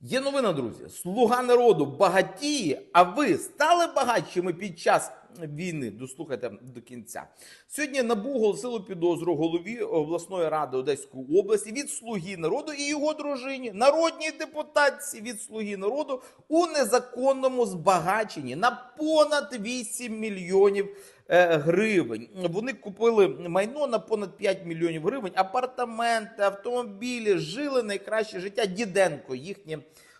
Є новина, друзі. Слуга народу багатіє, а ви стали багатшими під час війни. Дослухайте до кінця. Сьогодні НАБУ оголосило підозру голові обласної ради Одеської області від слуги народу і його дружині, народній депутатці від слуги народу у незаконному збагаченні на понад 8 мільйонів гривень. Вони купили майно на понад 5 мільйонів гривень, апартаменти, автомобілі, жили найкраще життя. Діденко, їхнє.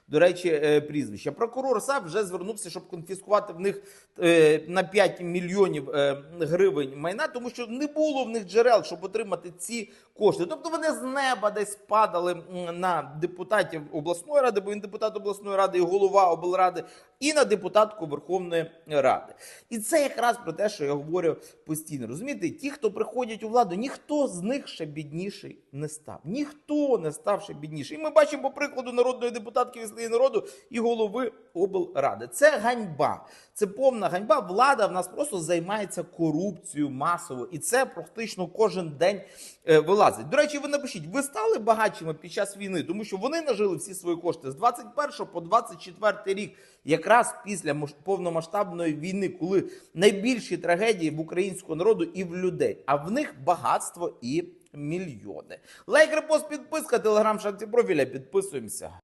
До речі, е, прізвище. Прокурор САП вже звернувся, щоб конфіскувати в них е, на 5 мільйонів е, гривень майна, тому що не було в них джерел, щоб отримати ці кошти. Тобто вони з неба десь падали на депутатів обласної ради, бо він депутат обласної ради і голова облради, і на депутатку Верховної Ради. І це якраз про те, що я говорю постійно. Розумієте, ті, хто приходять у владу, ніхто з них ще бідніший не став. Ніхто не став ще бідніший. І ми бачимо по прикладу народної депутатки від «Слуги народу і голови облради. Це ганьба. Це повна ганьба. Влада в нас просто займається корупцією масово, і це практично кожен день е, вилазить. До речі, ви напишіть, ви стали багатшими під час війни, тому що вони нажили всі свої кошти з 21 по 24 рік, якраз після повномасштабної війни, коли найбільші трагедії в українського народу і в людей, а в них багатство і мільйони. Лайк, репост, підписка, телеграм, шанці профіля. Підписуємося.